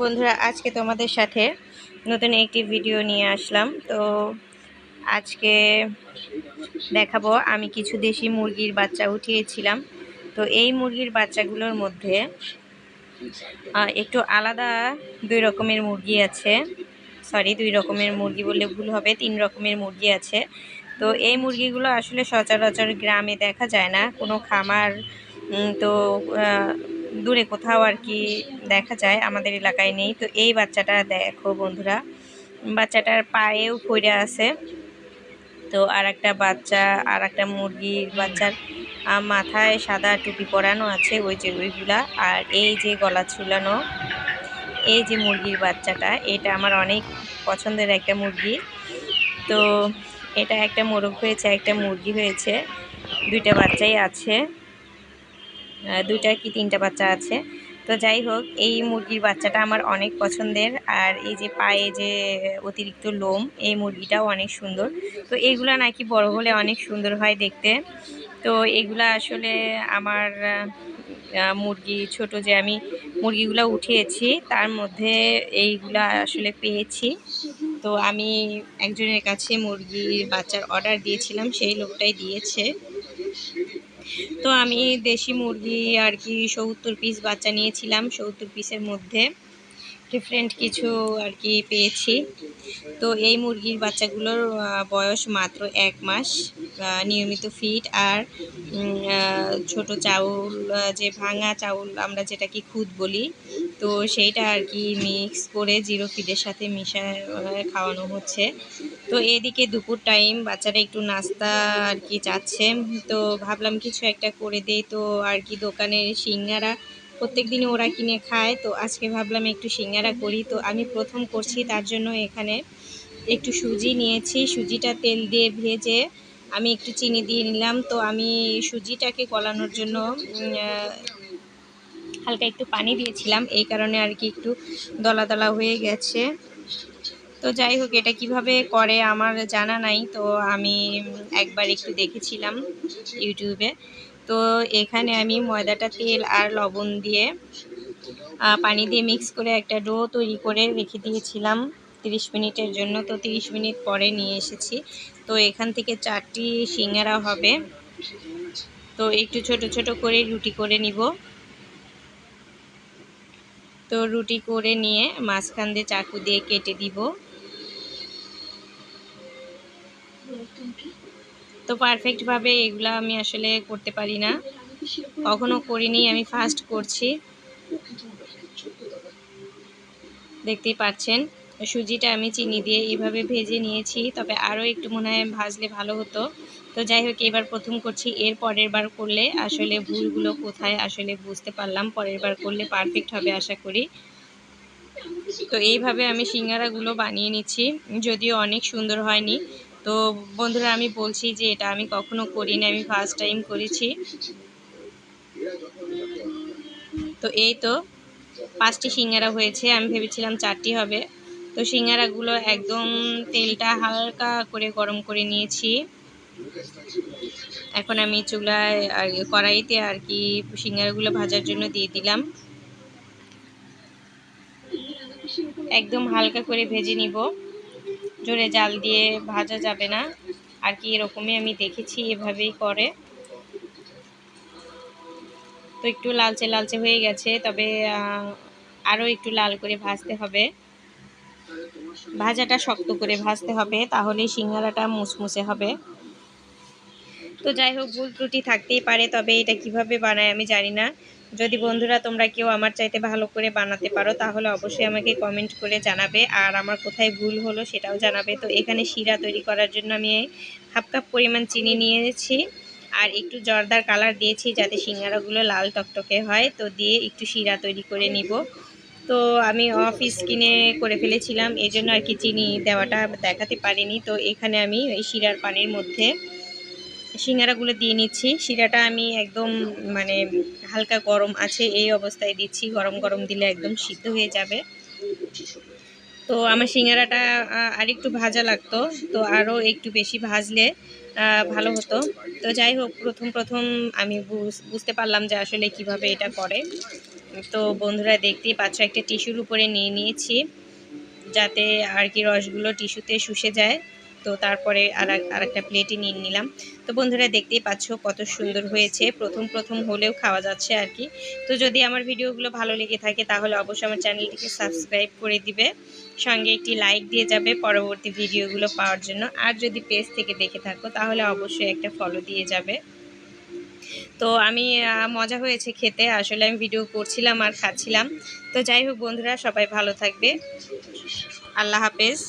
বন্ধুরা, আজকে তোমাদের সাথে নতুন একটি ভিডিও নিয়ে আসলাম। তো আজকে দেখাবো, আমি কিছু দেশি মুরগির বাচ্চা উঠিয়েছিলাম। তো এই মুরগির বাচ্চাগুলোর মধ্যে একটু আলাদা দুই রকমের মুরগি আছে। সরি দুই রকমের মুরগি বললে ভুল হবে, তিন রকমের মুরগি আছে। তো এই মুরগিগুলো আসলে সচরাচর গ্রামে দেখা যায় না, কোনো খামার তো দূরে কোথাও আর কি দেখা যায়, আমাদের এলাকায় নেই। তো এই বাচ্চাটা দেখো বন্ধুরা, বাচ্চাটার পায়েও পড়ে আছে। তো আর একটা বাচ্চা আর একটা মুরগির বাচ্চার মাথায় সাদা টুপি পরানো আছে ওই যে ওইগুলা। আর এই যে গলা ঝুলানো, এই যে মুরগির বাচ্চাটা, এটা আমার অনেক পছন্দের একটা মুরগি। তো এটা একটা মোরগ হয়েছে, একটা মুরগি হয়েছে, দুইটা বাচ্চাই আছে। দুইটা কি তিনটা বাচ্চা আছে। তো যাই হোক, এই মুরগির বাচ্চাটা আমার অনেক পছন্দের। আর এই যে পায়ে যে অতিরিক্ত লোম, এই মুরগিটাও অনেক সুন্দর। তো এইগুলা নাকি বড় হলে অনেক সুন্দর হয় দেখতে। তো এগুলা আসলে আমার মুরগি, ছোট যে আমি মুরগিগুলো উঠিয়েছি, তার মধ্যে এইগুলা আসলে পেয়েছি। তো আমি একজনের কাছে মুরগির বাচ্চার অর্ডার দিয়েছিলাম, সেই লোকটাই দিয়েছে। তো আমি দেশি মুরগি আর কি সত্তর পিস বাচ্চা নিয়েছিলাম, সত্তর পিসের মধ্যে। ডিফারেন্ট কিছু আর কি পেয়েছি। তো এই মুরগির বাচ্চাগুলোর বয়স মাত্র এক মাস নিয়মিত ফিট আর ছোট চাউল যে ভাঙা চাউল আমরা যেটা কি খুদ বলি, তো সেইটা আর কি মিক্স করে জিরো ফিডের সাথে মিশা খাওয়ানো হচ্ছে। তো এদিকে দুপুর টাইম বাচ্চারা একটু নাস্তা আর কি চাচ্ছে। তো ভাবলাম কিছু একটা করে দেই। তো আর কি দোকানের সিঙ্গারা প্রত্যেক দিনই ওরা কিনে খায়। তো আজকে ভাবলাম একটু সিঙ্গারা করি। তো আমি প্রথম করছি, তার জন্য এখানে একটু সুজি নিয়েছি। সুজিটা তেল দিয়ে ভেজে আমি একটু চিনি দিয়ে নিলাম। তো আমি সুজিটাকে গলানোর জন্য হালকা একটু পানি দিয়েছিলাম। এই কারণে আর কি একটু দলা দলা হয়ে গেছে। তো যাই হোক, এটা কীভাবে করে আমার জানা নাই। তো আমি একবার একটু দেখেছিলাম ইউটিউবে। তো এখানে আমি ময়দাটা তেল আর লবণ দিয়ে পানি দিয়ে মিক্স করে একটা ডো তৈরি করে রেখে দিয়েছিলাম 30 মিনিটের জন্য। তো 30 মিনিট পরে নিয়ে এসেছি। তো এখান থেকে চারটি সিঙ্গারা হবে। তো একটু ছোট ছোট করে রুটি করে নিব। তো রুটি করে নিয়ে মাঝখান দিয়ে চাকু দিয়ে কেটে দিব। তো পারফেক্টভাবে এগুলো আমি আসলে করতে পারি না। কখনো করিনি, আমি ফার্স্ট করছি। দেখতেই পাচ্ছেন, সুজিটা আমি চিনি দিয়ে এইভাবে ভেজে নিয়েছি, তবে আরও একটু মনে হয় ভাজলে ভালো হতো। তো যাই হোক, এবার প্রথম করছি, এর পরের বার করলে আসলে ভুলগুলো কোথায় আসলে বুঝতে পারলাম, পরের বার করলে পারফেক্ট হবে আশা করি। তো এইভাবে আমি সিঙ্গারাগুলো বানিয়ে নিচ্ছি, যদিও অনেক সুন্দর হয়নি তো বন্ধুরা, আমি বলছি যে এটা আমি কখনো করিনি, আমি ফার্স্ট টাইম করেছি। তো এই তো, পাঁচটি সিঙ্গারা হয়েছে, আমি ভেবেছিলাম চারটি হবে। তো সিঙ্গারাগুলো একদম তেলটা হালকা করে গরম করে নিয়েছি। এখন আমি চুলায়, আর কড়াইতে আর কি সিঙ্গারাগুলো ভাজার জন্য দিয়ে দিলাম। একদম হালকা করে ভেজে নিব। জোরে জাল দিয়ে ভাজা যাবে না। আর কি এরকমই আমি দেখেছি এভাবেই করে। তো একটু লালচে লালচে হয়ে গেছে, তবে আরও একটু লাল করে ভাজতে হবে। ভাজাটা শক্ত করে ভাজতে হবে তাহলে সিঙ্গারাটা মুসমুসে হবে। তো যাই হোক, ভুল ত্রুটি থাকতেই পারে, তবে এটা কীভাবে বানায় আমি জানি না। যদি বন্ধুরা তোমরা কেউ আমার চাইতে ভালো করে বানাতে পারো, তাহলে অবশ্যই আমাকে কমেন্ট করে জানাবে, আর আমার কোথায় ভুল হলো সেটাও জানাবে। তো এখানে শিরা তৈরি করার জন্য আমি হাফ কাপ পরিমাণ চিনি নিয়েছি, আর একটু জর্দার কালার দিয়েছি যাতে সিঙ্গারাগুলো লাল টকটকে হয়, তো দিয়ে একটু শিরা তৈরি করে নিব। তো আমি অফ স্কিনে করে ফেলেছিলাম এই জন্য আর কি চিনি দেওয়াটা দেখাতে পারিনি। তো এখানে আমি ওই শিরার পানির মধ্যে সিঙ্গারাগুলো দিয়ে নিচ্ছি। শিরাটা আমি একদম মানে হালকা গরম আছে, এই অবস্থায় দিচ্ছি। গরম গরম দিলে একদম সিদ্ধ হয়ে যাবে। তো আমার সিঙ্গারাটা আরেকটু ভাজা লাগতো, তো আরও একটু বেশি ভাজলে ভালো হতো। তো যাই হোক, প্রথম প্রথম আমি বুঝতে পারলাম যে আসলে কীভাবে এটা করে। তো বন্ধুরা দেখতেই পাচ্ছ, একটা টিস্যুর উপরে নিয়ে নিয়েছি, যাতে আর কি রসগুলো টিস্যুতে শুষে যায়। তো তারপরে আর আর একটা প্লেটে নিয়ে নিলাম। তো বন্ধুরা দেখতেই পাচ্ছ কত সুন্দর হয়েছে। প্রথম প্রথম হলেও খাওয়া যাচ্ছে আর কি। তো যদি আমার ভিডিওগুলো ভালো লেগে থাকে, তাহলে অবশ্যই আমার চ্যানেলটিকে সাবস্ক্রাইব করে দিবে। সঙ্গে একটি লাইক দিয়ে যাবে পরবর্তী ভিডিওগুলো পাওয়ার জন্য। আর যদি পেজ থেকে দেখে থাকো, তাহলে অবশ্যই একটা ফলো দিয়ে যাবে। তো আমি মজা হয়েছে খেতে। আসলে আমি ভিডিও করছিলাম আর খাচ্ছিলাম। তো যাই হোক বন্ধুরা, সবাই ভালো থাকবে। আল্লাহ হাফেজ।